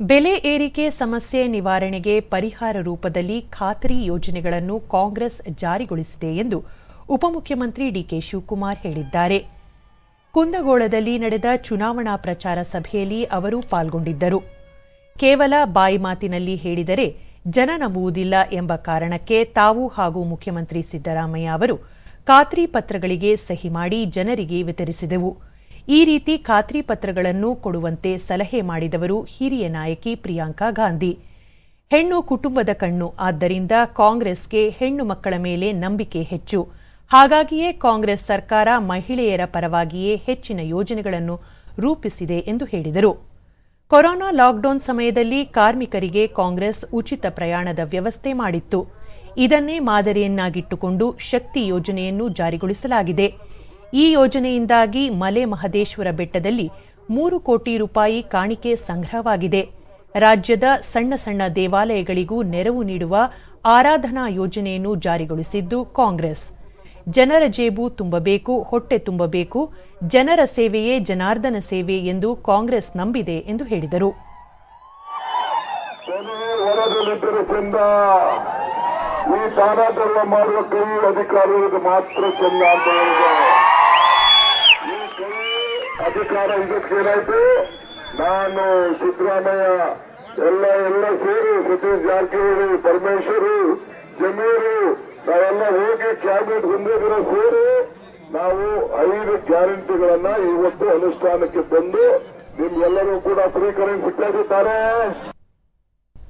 ಬೆಲೆ ಏರಿಕೆ ಸಮಸ್ಯೆ ನಿವಾರಣೆಗೆ ಪರಿಹಾರ ರೂಪದಲ್ಲಿ ಖಾತರಿ ಯೋಜನೆಗಳನ್ನು ಕಾಂಗ್ರೆಸ್ ಜಾರಿಗೊಳಿಸಿದೆ ಎಂದು ಉಪಮುಖ್ಯಮಂತ್ರಿ ಡಿಕೆ ಶಿವಕುಮಾರ್ ಹೇಳಿದ್ದಾರೆ. ಕುಂದಗೋಳದಲ್ಲಿ ನಡೆದ ಚುನಾವಣಾ ಪ್ರಚಾರ ಸಭೆಯಲ್ಲಿ ಅವರು ಪಾಲ್ಗೊಂಡಿದ್ದರು. ಕೇವಲ ಬಾಯಿ ಮಾತಿನಲ್ಲಿ ಹೇಳಿದರೆ ಜನ ನಂಬುವುದಿಲ್ಲ ಎಂಬ ಕಾರಣಕ್ಕೆ ತಾವು ಹಾಗೂ ಮುಖ್ಯಮಂತ್ರಿ ಸಿದ್ದರಾಮಯ್ಯ ಅವರು ಖಾತ್ರಿ ಪತ್ರಗಳಿಗೆ ಸಹಿ ಮಾಡಿ ಜನರಿಗೆ ವಿತರಿಸಿದೆವು. ಈ ರೀತಿ ಖಾತ್ರಿ ಪತ್ರಗಳನ್ನು ಕೊಡುವಂತೆ ಸಲಹೆ ಮಾಡಿದವರು ಹಿರಿಯ ನಾಯಕಿ ಪ್ರಿಯಾಂಕಾ ಗಾಂಧಿ. ಹೆಣ್ಣು ಕುಟುಂಬದ ಕಣ್ಣು, ಆದ್ದರಿಂದ ಕಾಂಗ್ರೆಸ್ಗೆ ಹೆಣ್ಣು ಮಕ್ಕಳ ಮೇಲೆ ನಂಬಿಕೆ ಹೆಚ್ಚು. ಹಾಗಾಗಿಯೇ ಕಾಂಗ್ರೆಸ್ ಸರ್ಕಾರ ಮಹಿಳೆಯರ ಪರವಾಗಿಯೇ ಹೆಚ್ಚಿನ ಯೋಜನೆಗಳನ್ನು ರೂಪಿಸಿದೆ ಎಂದು ಹೇಳಿದರು. ಕೊರೋನಾ ಲಾಕ್ಡೌನ್ ಸಮಯದಲ್ಲಿ ಕಾರ್ಮಿಕರಿಗೆ ಕಾಂಗ್ರೆಸ್ ಉಚಿತ ಪ್ರಯಾಣದ ವ್ಯವಸ್ಥೆ ಮಾಡಿತ್ತು. ಇದನ್ನೇ ಮಾದರಿಯನ್ನಾಗಿಟ್ಟುಕೊಂಡು ಶಕ್ತಿ ಯೋಜನೆಯನ್ನು ಜಾರಿಗೊಳಿಸಲಾಗಿದೆ. ಈ ಯೋಜನೆಯಿಂದಾಗಿ ಮಲೆ ಮಹದೇಶ್ವರ ಬೆಟ್ಟದಲ್ಲಿ ಮೂರು ಕೋಟಿ ರೂಪಾಯಿ ಕಾಣಿಕೆ ಸಂಗ್ರಹವಾಗಿದೆ. ರಾಜ್ಯದ ಸಣ್ಣ ಸಣ್ಣ ದೇವಾಲಯಗಳಿಗೂ ನೆರವು ನೀಡುವ ಆರಾಧನಾ ಯೋಜನೆಯನ್ನು ಜಾರಿಗೊಳಿಸಿದ್ದು ಕಾಂಗ್ರೆಸ್. ಜನರ ಜೇಬು ತುಂಬಬೇಕು, ಹೊಟ್ಟೆ ತುಂಬಬೇಕು, ಜನರ ಸೇವೆಯೇ ಜನಾರ್ದನ ಸೇವೆ ಎಂದು ಕಾಂಗ್ರೆಸ್ ನಂಬಿದೆ ಎಂದು ಹೇಳಿದರು. ಈ ಮಾಡುವ ಕೈ ಅಧಿಕಾರಿಗಳಿಗೆ ಮಾತ್ರ ಚಂದ ಅಧಿಕಾರ ಇದಕ್ಕೆ ಏನಾಯ್ತು ನಾನು ಸಿದ್ದರಾಮಯ್ಯ, ಎಲ್ಲ ಎಲ್ಲ ಸೇರಿ ಸತೀಶ್ ಜಾರಕಿಹೊಳಿ, ಪರಮೇಶ್ವರು, ಜಮೀರು, ನಾವೆಲ್ಲ ಹೋಗಿ ಕ್ಯಾಬಿನೆಟ್ ಹೊಂದಿದ್ರೆ ಸೇರಿ ನಾವು ಐದು ಗ್ಯಾರಂಟಿಗಳನ್ನ ಇವತ್ತು ಅನುಷ್ಠಾನಕ್ಕೆ ತಂದು ನಿಮ್ಗೆಲ್ಲರೂ ಕೂಡ ಫ್ರೀ ಕರೆಂಟ್ ಸಿಗ್ತಾ